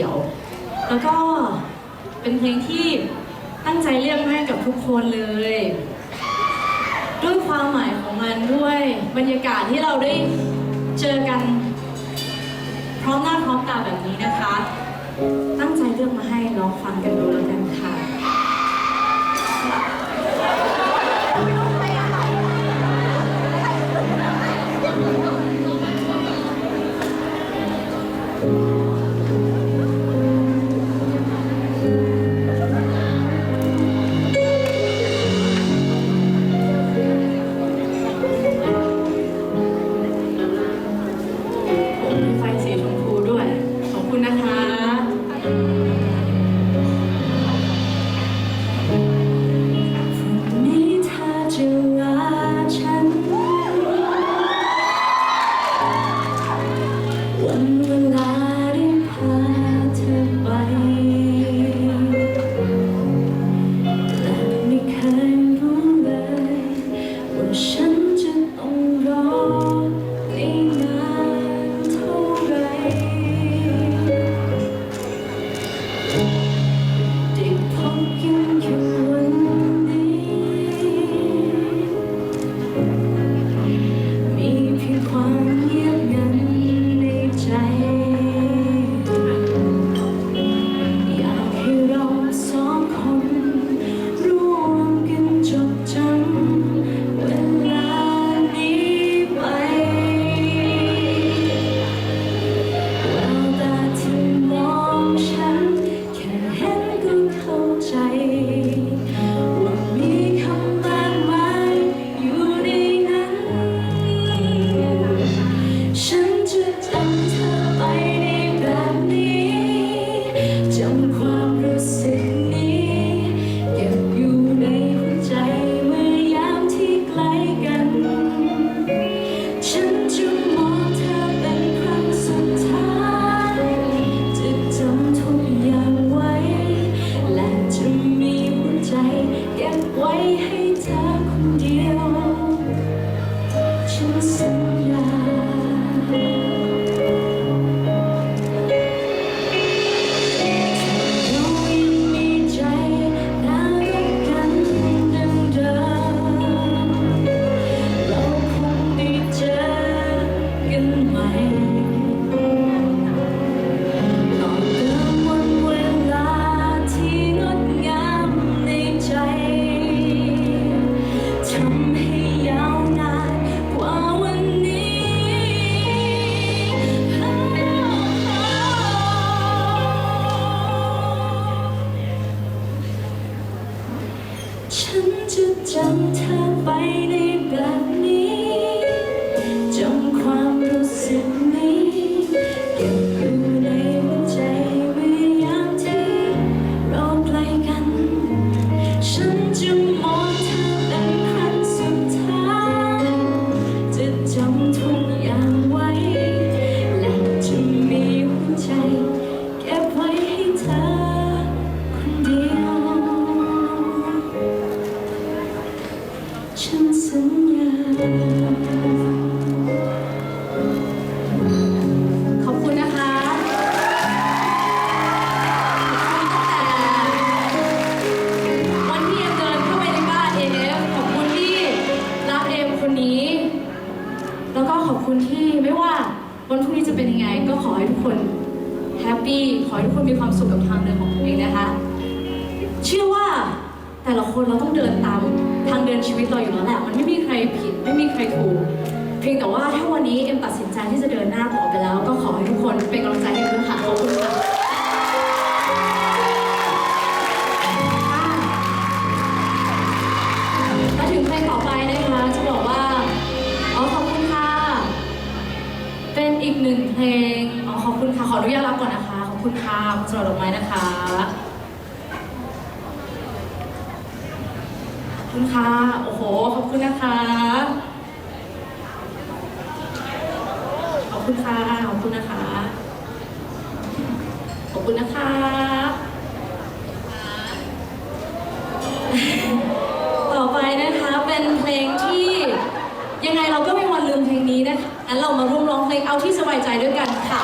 ดี่ยว แล้วก็เป็นเพลงที่ตั้งใจเลือกมาให้กับทุกคนเลย ด้วยความหมายของมันด้วยบรรยากาศที่เราได้เจอกันพร้อมหน้าพร้อมตาแบบนี้นะคะ ตั้งใจเลือกมาให้ ฉันจะจำเธอไปในแบบ ฉันสัญญา ขอบคุณนะคะวันที่เอ็มเดินเข้าไปในบ้านเอฟขอบคุณที่รักเอ็มคนนี้ แล้วก็ขอบคุณที่ไม่ว่าวันพรุ่งนี้จะเป็นยังไง ก็ขอให้ทุกคนแฮปปี้ ขอให้ทุกคนมีความสุขกับทางเดินของตัวเองนะคะ เชื่อว่าแต่ละคนเราต้องเดินตาม ทางเดินชีวิตเราอยู่แล้วแหละ มันไม่มีใครผิด ไม่มีใครถูก เพียงแต่ว่าถ้าวันนี้เอ็มตัดสินใจที่จะเดินหน้าต่อไปแล้ว ก็ขอให้ทุกคนเป็นกำลังใจให้เอ็มด้วยค่ะขอบคุณค่ะมาถึงเพลงต่อไปนะคะ จะบอกว่าอ๋อขอบคุณค่ะ เป็นอีกหนึ่งเพลงอ๋อขอบคุณค่ะ ขออนุญาตรับก่อนนะคะ ขอบคุณค่ะสำหรับดอกไม้นะคะ ขอบ คุณค่ะ โอ้โห ขอบคุณนะคะ ขอบคุณค่ะ ขอบคุณนะคะ ขอบคุณนะคะ ต่อไปนะคะเป็นเพลงที่ยังไงเราก็ไม่มีวันลืมเพลงนี้นะคะงั้นเรามาร่วมร้องเพลงเอาที่สบายใจด้วยกันค่ะ